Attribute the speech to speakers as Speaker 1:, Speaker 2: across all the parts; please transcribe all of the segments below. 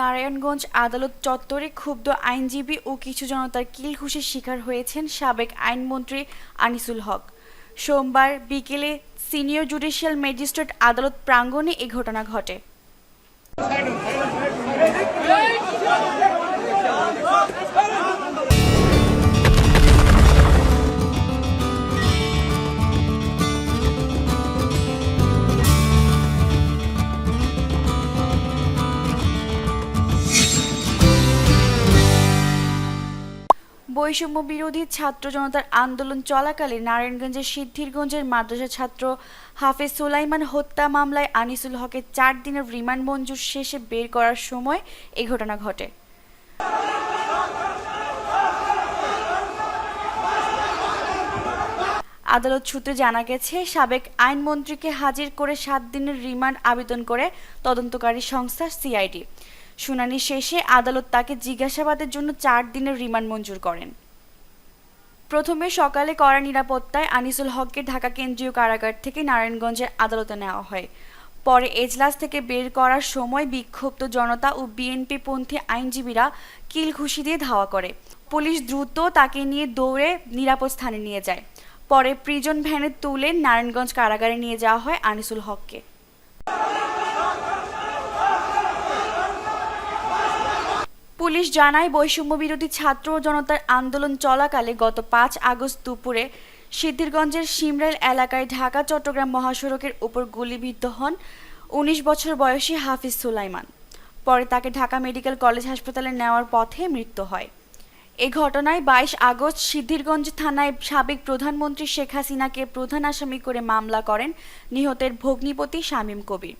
Speaker 1: নারায়ণগঞ্জ আদালত চত্বরে ক্ষুব্ধ আইনজীবী ও কিছু জনতার কিলঘুষির শিকার হয়েছেন সাবেক আইনমন্ত্রী আনিসুল হক সোমবার বিকেলে সিনিয়র জুডিশিয়াল ম্যাজিস্ট্রেট আদালত প্রাঙ্গণে এ ঘটনা ঘটে বৈষম্য বিরোধী ছাত্র জনতার আন্দোলন চলাকালে নারায়ণগঞ্জের সিদ্ধিরগঞ্জের মাদ্রাসা ছাত্র হাফেজ সোলাইমান হত্যা মামলায় আনিসুল হকের চার দিনের রিমান্ড মঞ্জুর শেষে বের করার সময় এ ঘটনা ঘটে আদালত সূত্রে জানা গেছে সাবেক আইনমন্ত্রীকে হাজির করে সাত দিনের রিমান্ড আবেদন করে তদন্তকারী সংস্থা সিআইডি শুনানি শেষে আদালত তাকে জিজ্ঞাসাবাদের জন্য চার দিনের রিমান্ড মঞ্জুর করেন প্রথমে সকালে কড়া নিরাপত্তায় আনিসুল হককে ঢাকা কেন্দ্রীয় কারাগার থেকে নারায়ণগঞ্জের আদালতে নেওয়া হয় পরে এজলাস থেকে বের করার সময় বিক্ষুব্ধ জনতা ও বিএনপি পন্থী আইনজীবীরা কিল ঘুষি দিয়ে ধাওয়া করে পুলিশ দ্রুত তাকে নিয়ে দৌড়ে নিরাপদ স্থানে নিয়ে যায় পরে প্রিজন ভ্যানে তুলে নারায়ণগঞ্জ কারাগারে নিয়ে যাওয়া হয় আনিসুল হককে পুলিশ জানায় বৈষম্য বিরোধী ছাত্র জনতার আন্দোলন চলাকালে গত পাঁচ আগস্ট দুপুরে সিদ্ধিরগঞ্জের সিমরাইল এলাকায় ঢাকা চট্টগ্রাম মহাসড়কের উপর গুলিবিদ্ধ হন উনিশ বছর বয়সী হাফিজ সুলাইমান পরে তাকে ঢাকা মেডিকেল কলেজ হাসপাতালে নেওয়ার পথে মৃত্যু হয় এ ঘটনায় বাইশ আগস্ট সিদ্ধিরগঞ্জ থানায় সাবেক প্রধানমন্ত্রী শেখ হাসিনাকে প্রধান আসামি করে মামলা করেন নিহতের ভগ্নিপতি শামীম কবির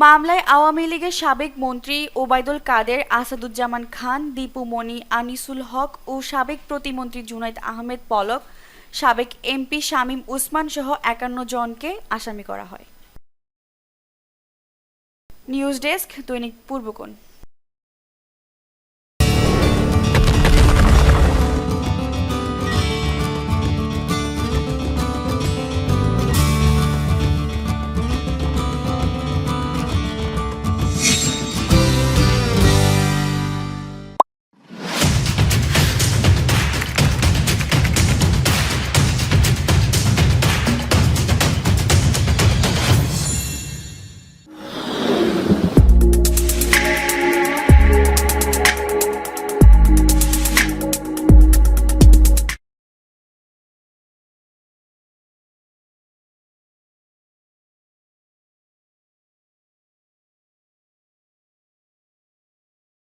Speaker 1: মামলায় আওয়ামী লীগের সাবেক মন্ত্রী ওবায়দুল কাদের আসাদুজ্জামান খান দীপু মনি আনিসুল হক ও সাবেক প্রতিমন্ত্রী জুনাইদ আহমেদ পলক সাবেক এমপি শামীম উসমান সহ একান্ন জনকে আসামি করা হয় নিউজ ডেস্ক দৈনিক পূর্বকোণ